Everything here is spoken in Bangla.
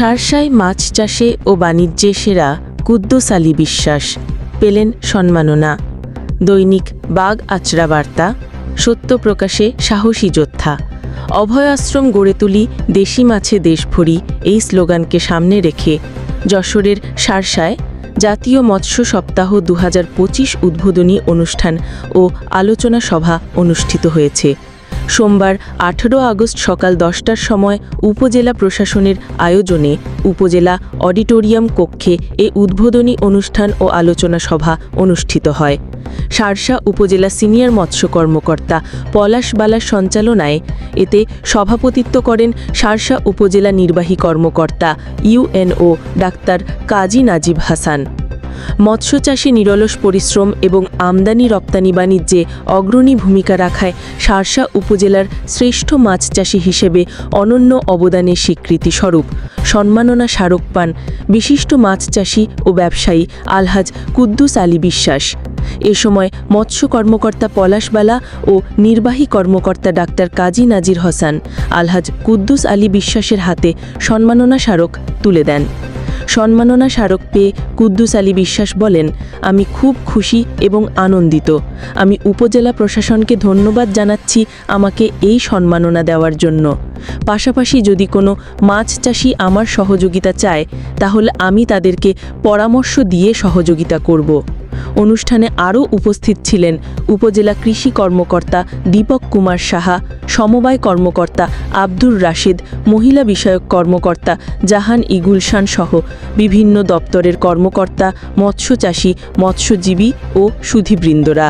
সারসায় মাছ চাষে ও বাণিজ্যে সেরা কুদ্দুস আলী বিশ্বাস। পেলেন সম্মাননা। দৈনিক বাঘ আচরা বার্তা। সত্য প্রকাশে সাহসী যোদ্ধা। অভয় আশ্রম গড়ে তুলি দেশি মাছে দেশ ভরি এই স্লোগানকে সামনে রেখে যশোরের সারসায় জাতীয় মৎস্য সপ্তাহ দু হাজার পঁচিশ উদ্বোধনী অনুষ্ঠান ও আলোচনা সভা অনুষ্ঠিত হয়েছে। সোমবার আঠেরো আগস্ট সকাল দশটার সময় উপজেলা প্রশাসনের আয়োজনে উপজেলা অডিটোরিয়াম কক্ষে এ উদ্বোধনী অনুষ্ঠান ও আলোচনা সভা অনুষ্ঠিত হয়। সারসা উপজেলা সিনিয়র মৎস্য কর্মকর্তা পলাশ বালার সঞ্চালনায় এতে সভাপতিত্ব করেন সারসা উপজেলা নির্বাহী কর্মকর্তা ইউএনও ডাক্তার কাজী নাজিব হাসান। মৎস্য চাষে নিরলস পরিশ্রম এবং আমদানি রপ্তানি বাণিজ্যে অগ্রণী ভূমিকা রাখায় সারসা উপজেলার শ্রেষ্ঠ মাছ চাষি হিসেবে অনন্য অবদানের স্বীকৃতি স্বরূপ সম্মাননা স্মারক পান বিশিষ্ট মাছ চাষি ও ব্যবসায়ী আলহাজ কুদ্দুস আলী বিশ্বাস। এ সময় মৎস্য কর্মকর্তা পলাশবালা ও নির্বাহী কর্মকর্তা ডাক্তার কাজী নাজির হাসান আলহাজ কুদ্দুস আলী বিশ্বাসের হাতে সম্মাননা স্মারক তুলে দেন। সম্মাননা স্মারক পেয়ে কুদ্দুস আলী বিশ্বাস বলেন, আমি খুব খুশি এবং আনন্দিত। আমি উপজেলা প্রশাসনকে ধন্যবাদ জানাচ্ছি আমাকে এই সম্মাননা দেওয়ার জন্য। পাশাপাশি যদি কোনো মাছ চাষি আমার সহযোগিতা চায়, তাহলে আমি তাদেরকে পরামর্শ দিয়ে সহযোগিতা করব। অনুষ্ঠানে আরও উপস্থিত ছিলেন উপজেলা কৃষি কর্মকর্তা দীপক কুমার সাহা, সমবায় কর্মকর্তা আব্দুর রাশিদ, মহিলা বিষয়ক কর্মকর্তা জাহান ইগুলশান সহ বিভিন্ন দপ্তরের কর্মকর্তা মৎস্যচাষী মৎস্যজীবী ও সুধীবৃন্দরা।